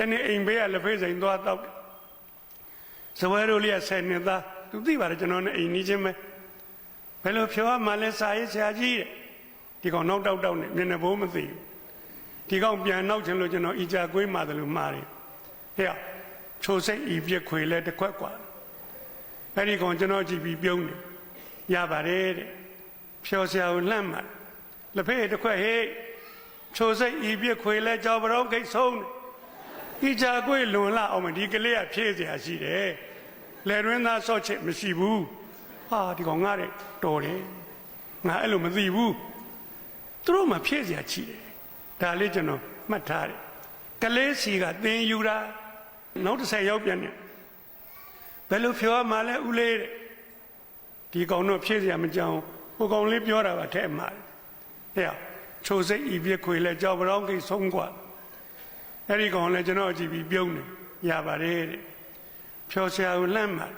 တနေ့အိမ်ဘေးကလက်ဖေးစိန်သွားတော့တယ်ဇဝဲတို့လေးကဆယ်နှစ်သားသူသိပါတယ်ကျွန်တော်နဲ့အိမ်နီးချင်းပဲဘယ်လိုဖြောမှလဲစာရေးဆရာကြီးတဲ့ဒီကောင်နောက်တောက်တောက်နဲ့မျက်နှာဘိုးမသိဘူးဒီကောင်ပြန်နောက်ချင်လို့ကျွန်တော်ဤကြကွေးမှတယ်လို့မှားတယ်ဟဲ့ချိုစိတ်ဤပြက်ခွေလဲတစ်ခွက်กว่าအဲ့ဒီကောင်ကျွန်တော်ကြည့်ပြီးပြုံးတယ်ရပါတယ်တဲ့ဖြောဆရာကိုလှမ်းမှလက်ဖေးတစ်ခွက်ဟေးချိုစိတ်ဤပြက်ခွေလဲကြောက်ပရောဂိတ်ဆုံးတယ် ဤကြကွေးလွန်လာအောင်မဒီကလေးကဖြည့်เสียရှိတယ်လယ်ရင်းသားဆော့ချက်မရှိဘူးဟာဒီကောင်ငါတဲ့တော်တယ်ငါအဲ့လိုမသိဘူးသူတို့မှဖြည့်เสียရှိတယ်ဒါလေးကျွန်တော်မှတ်ထားတယ်ကလေးစီကသင်ယူတာနောက်တစ်ဆက်ရောက်ပြန်တယ်ဘယ်လိုဖြောမှလဲဦးလေးတဲ့ဒီကောင်တော့ဖြည့်เสียမကြောင်ဟိုကောင်လေးပြောတာပါထဲမှာဟဲ့ချိုစိတ်ဤပြခွေလဲကြောက်ပြောင်းကိဆုံးกว่า အဲ့ဒီကောင်လည်းကျွန်တော်ကြည့်ပြီးပြုံးတယ်ရပါတယ်တဲ့ဖြောဆရာကိုလန့်မှာ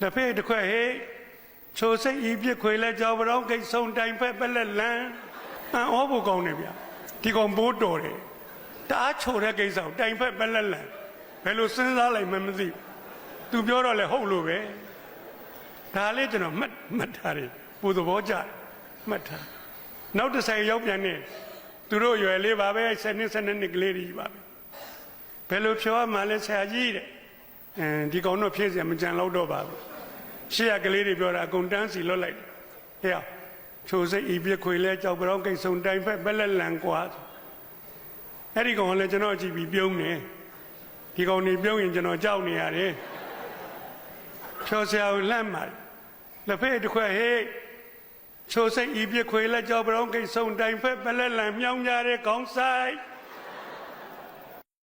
လက်ဖေးတစ်ခွက်ဟေးချိုစိတ်ဤပြစ်ခွေလဲကြောက်ပရောင်းကိတ်ဆုံးတိုင်ဖက်ပက်လက်လန်းအံ့ဩဖို့ကောင်းတယ်ဗျဒီကောင်ဘိုးတော်တယ်တအားချိုတဲ့ကိစ္စကိုတိုင်ဖက်ပက်လက်လန်းဘယ်လိုစဉ်းစားလိုက်မှမသိဘူးသူပြောတော့လေဟုတ်လို့ပဲဒါလေးကျွန်တော်မှတ်မှတ်ထားတယ်ပူသဘောကျတယ်မှတ်ထားနောက်တစ်ဆိုင်ရောက်ပြန်နေ သူတို့ရွယ်လေးပါပဲဆယ်နှစ်ဆယ်နှစ်နှစ်ကလေးတွေပါပဲဘယ်လိုဖြောရမှလဲဆရာကြီးတဲ့အဲဒီကောင်တော့ဖြည့်စရာမကြံတော့တော့ပါဘူးရှေ့ကကလေးတွေပြောတာအကုန်တန်းစီလွတ်လိုက်တယ်ဟဲ့ချိုစိတ်ဤပြခွေလဲကြောက်ပြောင်းကိတ်ဆုံတိုင်ဖက်ဘက်လက်လန်ကွာအဲ့ဒီကောင်ကလည်းကျွန်တော်ကြည့်ပြီးပြုံးနေဒီကောင်နေပြုံးရင်ကျွန်တော်ကြောက်နေရတယ်ဖြောဆရာကိုလန့်မှာလက်ဖေးတစ်ခွက်ဟေး ချိုစိတ်ဤပြခွေလက်ကြောပရောင်းကိတ်ဆုံးတိုင်ဖက်ပလက်လံမြောင်းကြတဲ့ခေါင်းဆိုင်